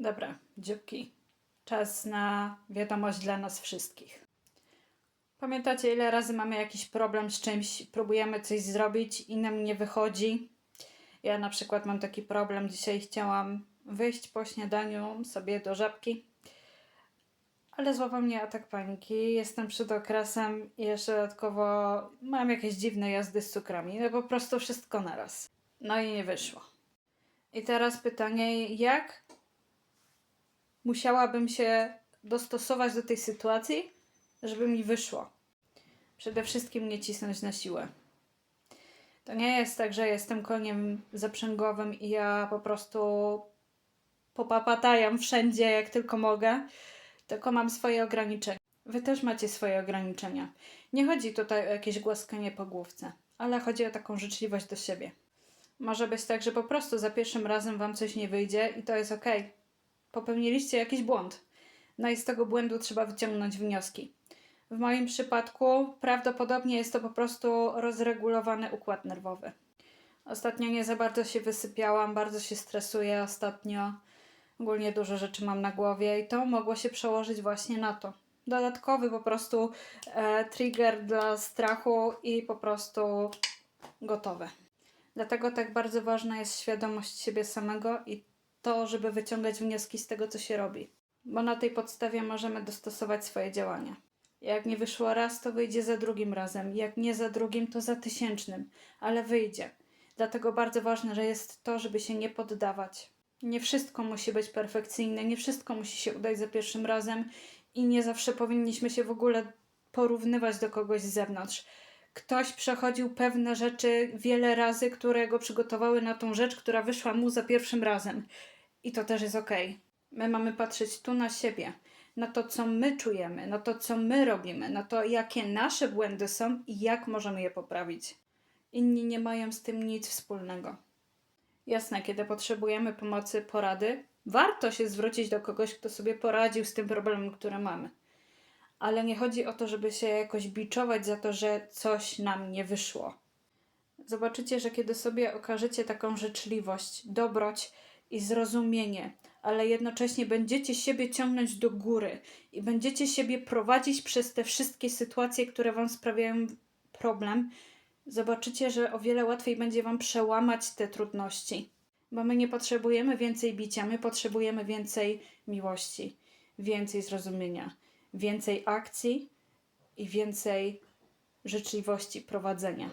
Dobra, dzióbki. Czas na wiadomość dla nas wszystkich. Pamiętacie, ile razy mamy jakiś problem z czymś, próbujemy coś zrobić i nam nie wychodzi? Ja na przykład mam taki problem. Dzisiaj chciałam wyjść po śniadaniu sobie do żabki, ale złapał mnie atak paniki. Jestem przed okresem i jeszcze dodatkowo mam jakieś dziwne jazdy z cukrami. No po prostu wszystko naraz. No i nie wyszło. I teraz pytanie, jak musiałabym się dostosować do tej sytuacji, żeby mi wyszło? Przede wszystkim nie cisnąć na siłę. To nie jest tak, że jestem koniem zaprzęgowym i ja po prostu popapatajam wszędzie jak tylko mogę, tylko mam swoje ograniczenia. Wy też macie swoje ograniczenia. Nie chodzi tutaj o jakieś głaskanie po główce, ale chodzi o taką życzliwość do siebie. Może być tak, że po prostu za pierwszym razem wam coś nie wyjdzie i to jest ok. Popełniliście jakiś błąd. No i z tego błędu trzeba wyciągnąć wnioski. W moim przypadku prawdopodobnie jest to po prostu rozregulowany układ nerwowy. Ostatnio nie za bardzo się wysypiałam, bardzo się stresuję ostatnio. Ogólnie dużo rzeczy mam na głowie i to mogło się przełożyć właśnie na to. Dodatkowy po prostu e, trigger dla strachu i po prostu gotowe. Dlatego tak bardzo ważna jest świadomość siebie samego i to, żeby wyciągać wnioski z tego, co się robi. Bo na tej podstawie możemy dostosować swoje działania. Jak nie wyszło raz, to wyjdzie za drugim razem. Jak nie za drugim, to za tysięcznym, ale wyjdzie. Dlatego bardzo ważne, że jest to, żeby się nie poddawać. Nie wszystko musi być perfekcyjne, nie wszystko musi się udać za pierwszym razem i nie zawsze powinniśmy się w ogóle porównywać do kogoś z zewnątrz. Ktoś przechodził pewne rzeczy wiele razy, które go przygotowały na tą rzecz, która wyszła mu za pierwszym razem. I to też jest ok. My mamy patrzeć tu na siebie, na to, co my czujemy, na to, co my robimy, na to, jakie nasze błędy są i jak możemy je poprawić. Inni nie mają z tym nic wspólnego. Jasne, kiedy potrzebujemy pomocy, porady, warto się zwrócić do kogoś, kto sobie poradził z tym problemem, który mamy. Ale nie chodzi o to, żeby się jakoś biczować za to, że coś nam nie wyszło. Zobaczycie, że kiedy sobie okażecie taką życzliwość, dobroć i zrozumienie, ale jednocześnie będziecie siebie ciągnąć do góry i będziecie siebie prowadzić przez te wszystkie sytuacje, które Wam sprawiają problem, zobaczycie, że o wiele łatwiej będzie Wam przełamać te trudności. Bo my nie potrzebujemy więcej bicia, my potrzebujemy więcej miłości, więcej zrozumienia, więcej akcji i więcej życzliwości prowadzenia.